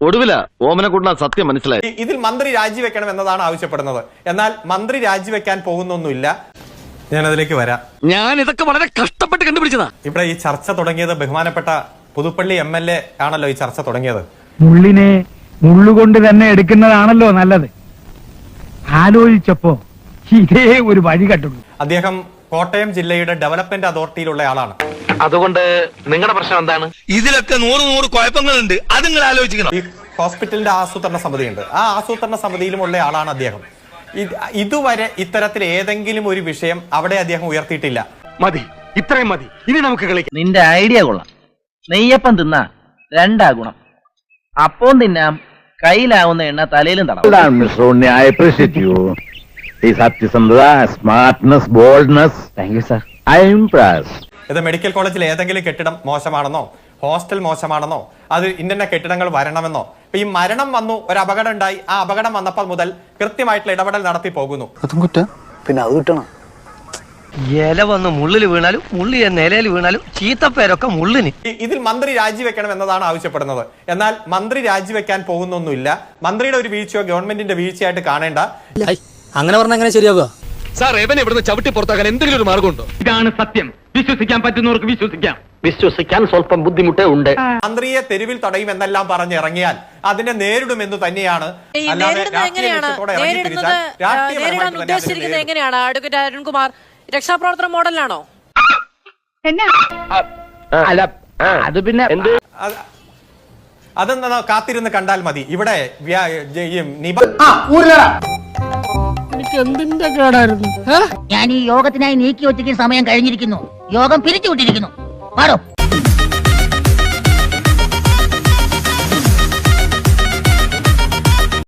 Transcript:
ഒടുവില ഓമനക്കുട്ട സത്യം മനസ്സിലായി. ഇതിൽ മന്ത്രി രാജിവെക്കണം എന്നതാണ് ആവശ്യപ്പെടുന്നത്. എന്നാൽ മന്ത്രി രാജിവെക്കാൻ പോകുന്നൊന്നുമില്ല. ഞാൻ അതിലേക്ക് വരാം. ഞാൻ ഇതൊക്കെ വളരെ കഷ്ടപ്പെട്ട് കണ്ടുപിടിച്ചതാ. ഇവിടെ ഈ ചർച്ച തുടങ്ങിയത് ബഹുമാനപ്പെട്ട പുതുപ്പള്ളി എം എൽ എ ആണല്ലോ ഈ ചർച്ച തുടങ്ങിയത്. മുള്ളിനെ മുള്ളുകൊണ്ട് തന്നെ എടുക്കുന്നതാണല്ലോ നല്ലത്. ആലോചിച്ചപ്പോ ഇതേ ഒരു വഴി കണ്ടുള്ളൂ. അദ്ദേഹം കോട്ടയം ജില്ലയുടെ ഡെവലപ്മെന്റ് അതോറിറ്റിയിലുള്ള ആളാണ്. അതുകൊണ്ട് നിങ്ങളുടെ പ്രശ്നം എന്താണ്? ഇതിലൊക്കെ നൂറ് നൂറ് കുഴപ്പങ്ങളുണ്ട്. അത് നിങ്ങൾ ആലോചിക്കണം. ഈ ഹോസ്പിറ്റലിന്റെ ആസൂത്രണ സമിതി ഉണ്ട് ആ ആസൂത്രണ സമിതിയിലുമുള്ള ആളാണ് അദ്ദേഹം. ഇത് ഇതുവരെ ഇത്തരത്തിൽ ഏതെങ്കിലും ഒരു വിഷയം അവിടെ അദ്ദേഹം ഉയർത്തിയിട്ടില്ല. മതി. ഇത്രയും മതി. ഇനി നമുക്ക് കളിക്കാം. നിന്റെ ഐഡിയ കൊള്ളാം. നെയ്യപ്പം തിന്നാ രണ്ടാ ഗുണം. അപ്പം തിന്നാം കയ്യിലാവുന്ന എണ്ണ തലയിലും തടവും. Mr. Rooney, I appreciate you. His Satyasandra, smartness, boldness. Thank you, sir. I am impressed. ഇത് മെഡിക്കൽ കോളേജിൽ ഏതെങ്കിലും കെട്ടിടം മോശമാണെന്നോ ഹോസ്റ്റൽ മോശമാണെന്നോ അത് ഇന്ന കെട്ടിടങ്ങൾ വരണമെന്നോ ഈ മരണം വന്നു ഒരു അപകടം ഉണ്ടായി ആ അപകടം വന്നപ്പോൾ മുതൽ കൃത്യമായിട്ടുള്ള ഇടപെടൽ നടത്തി പോകുന്നു. ഇല വന്ന് മുള്ളിൽ വീണാലും മുള്ളി നിലയിൽ വീണാലും ചീത്തപ്പേരൊക്കെ മുള്ളിന്. ഇതിൽ മന്ത്രി രാജിവെക്കണം എന്നതാണ് ആവശ്യപ്പെടുന്നത്. എന്നാൽ മന്ത്രി രാജിവെക്കാൻ പോകുന്നൊന്നുമില്ല. മന്ത്രിയുടെ ഒരു വീഴ്ചയോ ഗവൺമെന്റിന്റെ വീഴ്ചയായിട്ട് കാണേണ്ട. അങ്ങനെ പറഞ്ഞാൽ എങ്ങനെ ശരിയാകുക സാർ ഇവൻ ഇവിടുന്ന് ചവിട്ടി പുറത്താക്കാൻ എന്തെങ്കിലും ഒരു മാർഗമുണ്ടോ? ഇതാണ് സത്യം. വിശ്വസിക്കാൻ പറ്റുന്നവർക്ക് വിശ്വസിക്കാം. വിശ്വസിക്കാൻ സ്വല്പം ബുദ്ധിമുട്ടേ ഉണ്ട്. മന്ത്രിയെ തെരുവിൽ തടയും എന്നെല്ലാം പറഞ്ഞിറങ്ങിയാൽ അതിനെ നേരിടുമെന്ന് തന്നെയാണ്. നേരിടുന്നത് എങ്ങനെയാണ്? ഉദ്ദേശിച്ചിരിക്കുന്നത് അഡ്വക്കേറ്റ് അരുൺകുമാർ രക്ഷാപ്രവർത്തന മോഡലിലാണോ? അല്ല അത് പിന്നെ അത് അതെന്താ കാത്തിരുന്ന് കണ്ടാൽ മതി. ഇവിടെ എന്തിന്റെ കേടായിരുന്നു? ഞാൻ ഈ യോഗത്തിനായി നീക്കി വെച്ചിരിക്കുന്ന സമയം കഴിഞ്ഞിരിക്കുന്നു. യോഗം പിരിച്ചുവിട്ടിരിക്കുന്നു. പാടോ?